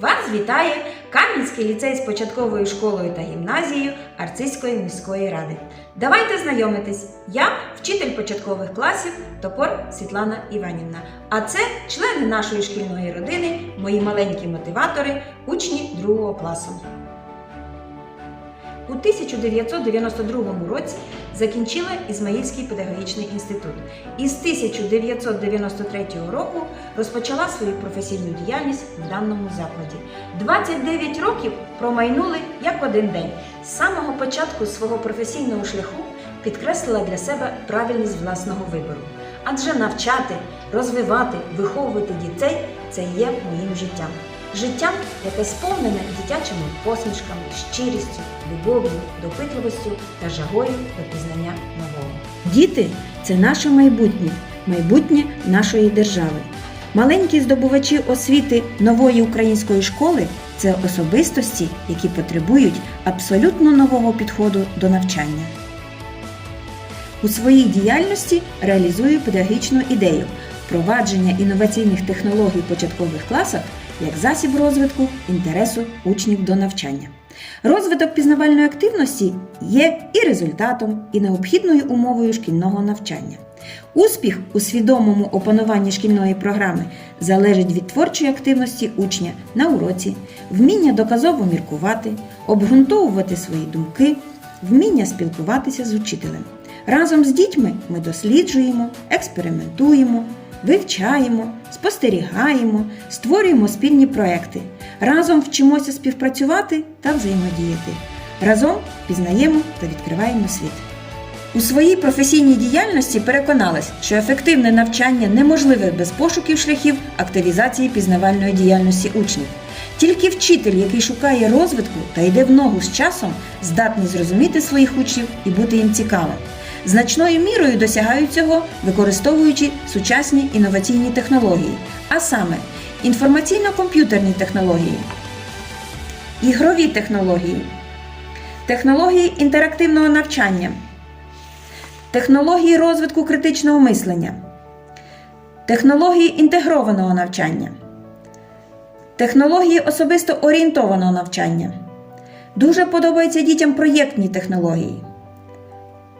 Вас вітає Кам'янський ліцей з початковою школою та гімназією Арцизької міської ради. Давайте знайомитись. Я вчитель початкових класів Топор Світлана Іванівна. А це члени нашої шкільної родини, мої маленькі мотиватори, учні другого класу. У 1992 році закінчила Ізмаїльський педагогічний інститут і з 1993 року розпочала свою професійну діяльність в даному закладі. 29 років промайнули як один день. З самого початку свого професійного шляху підкреслила для себе правильність власного вибору. Адже навчати, розвивати, виховувати дітей це є моїм життям. Життям, яке сповнене дитячими посмішками, щирістю, любов'ю, допитливістю та жагою до пізнання нового. Діти це наше майбутнє, майбутнє нашої держави. Маленькі здобувачі освіти нової української школи це особистості, які потребують абсолютно нового підходу до навчання. У своїй діяльності реалізую педагогічну ідею впровадження інноваційних технологій в початкових класах як засіб розвитку інтересу учнів до навчання. Розвиток пізнавальної активності є і результатом, і необхідною умовою шкільного навчання. Успіх у свідомому опануванні шкільної програми залежить від творчої активності учня на уроці, вміння доказово міркувати, обґрунтовувати свої думки, вміння спілкуватися з учителем. Разом з дітьми ми досліджуємо, експериментуємо, вивчаємо, спостерігаємо, створюємо спільні проекти. Разом вчимося співпрацювати та взаємодіяти. Разом пізнаємо та відкриваємо світ. У своїй професійній діяльності переконалась, що ефективне навчання неможливе без пошуків шляхів активізації пізнавальної діяльності учнів. Тільки вчитель, який шукає розвитку та йде в ногу з часом, здатний зрозуміти своїх учнів і бути їм цікавим. Значною мірою досягають цього, використовуючи сучасні інноваційні технології, а саме інформаційно-комп'ютерні технології, ігрові технології, технології інтерактивного навчання, технології розвитку критичного мислення, технології інтегрованого навчання, технології особисто орієнтованого навчання. Дуже подобаються дітям проєктні технології,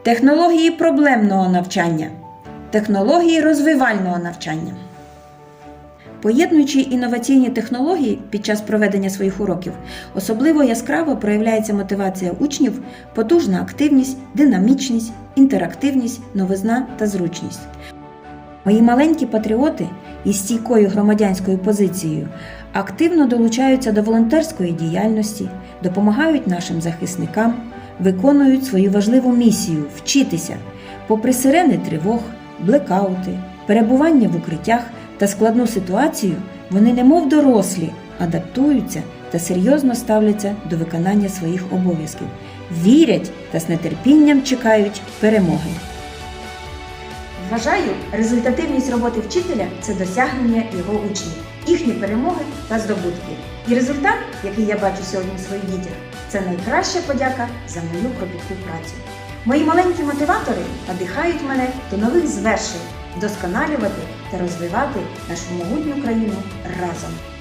технології проблемного навчання, технології розвивального навчання. Поєднуючи інноваційні технології під час проведення своїх уроків, особливо яскраво проявляється мотивація учнів, потужна активність, динамічність, інтерактивність, новизна та зручність. Мої маленькі патріоти із стійкою громадянською позицією активно долучаються до волонтерської діяльності, допомагають нашим захисникам, виконують свою важливу місію вчитися, попри сирени тривог, блекаути, перебування в укриттях та складну ситуацію, вони немов дорослі, адаптуються та серйозно ставляться до виконання своїх обов'язків, вірять та з нетерпінням чекають перемоги. Вважаю, результативність роботи вчителя це досягнення його учнів, їхні перемоги та здобутки. І результат, який я бачу сьогодні в своїх дітях, це найкраща подяка за мою кропітку працю. Мої маленькі мотиватори надихають мене до нових звершень, вдосконалювати та розвивати нашу могутню країну разом.